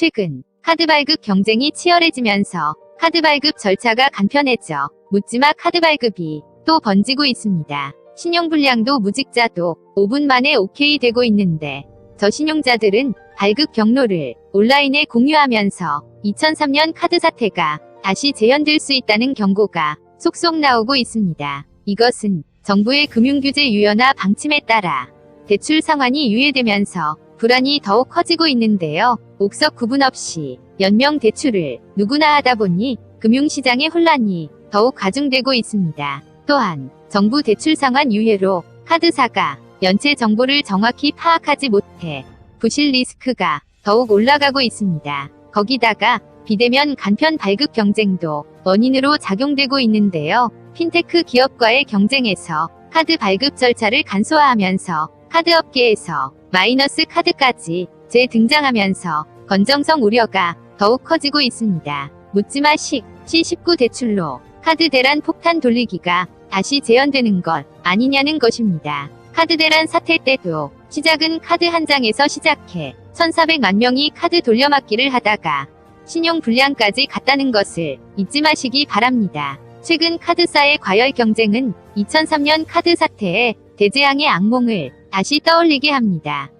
최근 카드 발급 경쟁이 치열해지면서 카드 발급 절차가 간편해져 묻지마 카드 발급이 또 번지고 있습니다. 신용불량도 무직자도 5분 만에 오케이 되고 있는데 저신용자들은 발급 경로를 온라인에 공유하면서 2003년 카드 사태가 다시 재현될 수 있다는 경고가 속속 나오고 있습니다. 이것은 정부의 금융규제 유연화 방침에 따라 대출 상환이 유예되면서 불안이 더욱 커지고 있는데요. 옥석 구분 없이 연명 대출을 누구나 하다 보니 금융시장의 혼란이 더욱 가중되고 있습니다. 또한 정부 대출 상환 유예로 카드사가 연체 정보를 정확히 파악하지 못해 부실 리스크가 더욱 올라가고 있습니다. 거기다가 비대면 간편 발급 경쟁도 원인으로 작용되고 있는데요. 핀테크 기업과의 경쟁에서 카드 발급 절차를 간소화하면서 카드 업계에서 마이너스 카드까지 재등장하면서 건정성 우려가 더욱 커지고 있습니다. 묻지마 식 C19 대출로 카드 대란 폭탄 돌리기가 다시 재현되는 것 아니냐는 것입니다. 카드 대란 사태 때도 시작은 카드 한 장에서 시작해 1,400만 명이 카드 돌려막기를 하다가 신용 불량까지 갔다는 것을 잊지 마시기 바랍니다. 최근 카드사의 과열 경쟁은 2003년 카드 사태에 대재앙의 악몽을 다시 떠올리게 합니다.